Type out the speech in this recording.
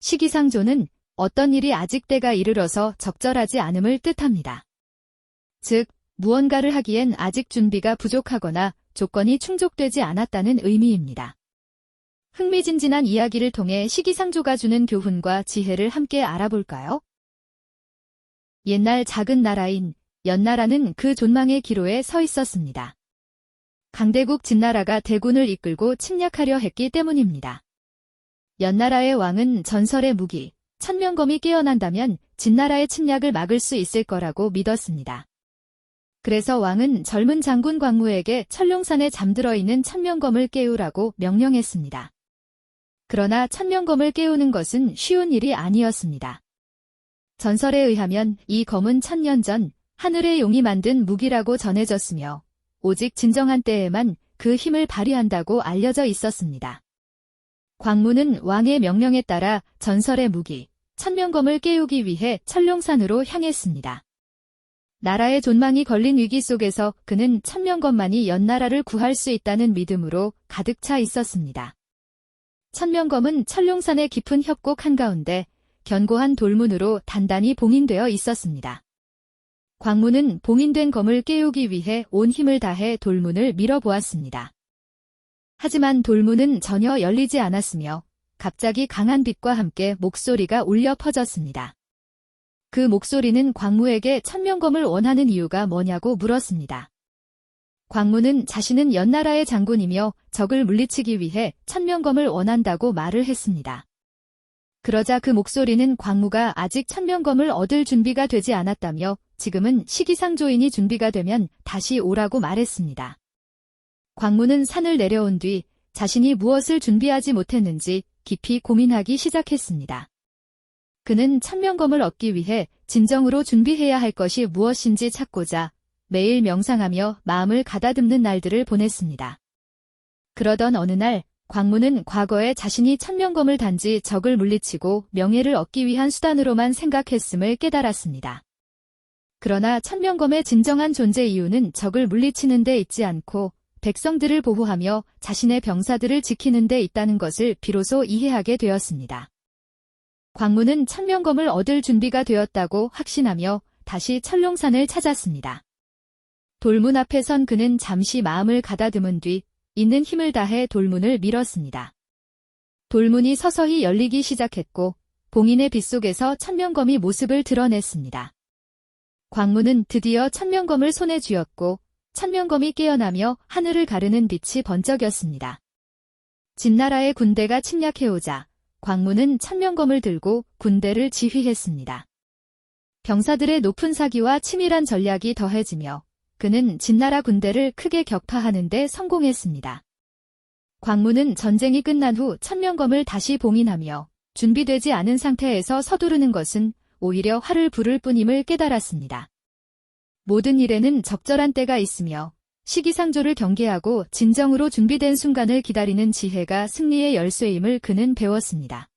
시기상조는 어떤 일이 아직 때가 이르러서 적절하지 않음을 뜻합니다. 즉, 무언가를 하기엔 아직 준비가 부족하거나 조건이 충족되지 않았다는 의미입니다. 흥미진진한 이야기를 통해 시기상조가 주는 교훈과 지혜를 함께 알아볼까요? 옛날 작은 나라인 연나라는 그 존망의 기로에 서 있었습니다. 강대국 진나라가 대군을 이끌고 침략하려 했기 때문입니다. 연나라의 왕은 전설의 무기, 천명검이 깨어난다면 진나라의 침략을 막을 수 있을 거라고 믿었습니다. 그래서 왕은 젊은 장군 광무에게 천룡산에 잠들어 있는 천명검을 깨우라고 명령했습니다. 그러나 천명검을 깨우는 것은 쉬운 일이 아니었습니다. 전설에 의하면 이 검은 천년 전 하늘의 용이 만든 무기라고 전해졌으며 오직 진정한 때에만 그 힘을 발휘한다고 알려져 있었습니다. 광무는 왕의 명령에 따라 전설의 무기, 천명검을 깨우기 위해 천룡산으로 향했습니다. 나라의 존망이 걸린 위기 속에서 그는 천명검만이 연나라를 구할 수 있다는 믿음으로 가득 차 있었습니다. 천명검은 천룡산의 깊은 협곡 한가운데 견고한 돌문으로 단단히 봉인되어 있었습니다. 광무는 봉인된 검을 깨우기 위해 온 힘을 다해 돌문을 밀어보았습니다. 하지만 돌문은 전혀 열리지 않았으며 갑자기 강한 빛과 함께 목소리가 울려 퍼졌습니다. 그 목소리는 광무에게 천명검을 원하는 이유가 뭐냐고 물었습니다. 광무는 자신은 연나라의 장군이며 적을 물리치기 위해 천명검을 원한다고 말을 했습니다. 그러자 그 목소리는 광무가 아직 천명검을 얻을 준비가 되지 않았다며 지금은 시기상조인이 준비가 되면 다시 오라고 말했습니다. 광무는 산을 내려온 뒤 자신이 무엇을 준비하지 못했는지 깊이 고민하기 시작했습니다. 그는 천명검을 얻기 위해 진정으로 준비해야 할 것이 무엇인지 찾고자 매일 명상하며 마음을 가다듬는 날들을 보냈습니다. 그러던 어느 날 광무는 과거에 자신이 천명검을 단지 적을 물리치고 명예를 얻기 위한 수단으로만 생각했음을 깨달았습니다. 그러나 천명검의 진정한 존재 이유는 적을 물리치는 데 있지 않고 백성들을 보호하며 자신의 병사들을 지키는 데 있다는 것을 비로소 이해하게 되었습니다. 광무는 천명검을 얻을 준비가 되었다고 확신하며 다시 천룡산을 찾았습니다. 돌문 앞에 선 그는 잠시 마음을 가다듬은 뒤 있는 힘을 다해 돌문을 밀었습니다. 돌문이 서서히 열리기 시작했고 봉인의 빗속에서 천명검이 모습을 드러냈습니다. 광무는 드디어 천명검을 손에 쥐었고 천명검이 깨어나며 하늘을 가르는 빛이 번쩍였습니다. 진나라의 군대가 침략해오자 광무는 천명검을 들고 군대를 지휘했습니다. 병사들의 높은 사기와 치밀한 전략이 더해지며 그는 진나라 군대를 크게 격파하는 데 성공했습니다. 광무는 전쟁이 끝난 후 천명검을 다시 봉인하며 준비되지 않은 상태에서 서두르는 것은 오히려 화를 부를 뿐임을 깨달았습니다. 모든 일에는 적절한 때가 있으며 시기상조를 경계하고 진정으로 준비된 순간을 기다리는 지혜가 승리의 열쇠임을 그는 배웠습니다.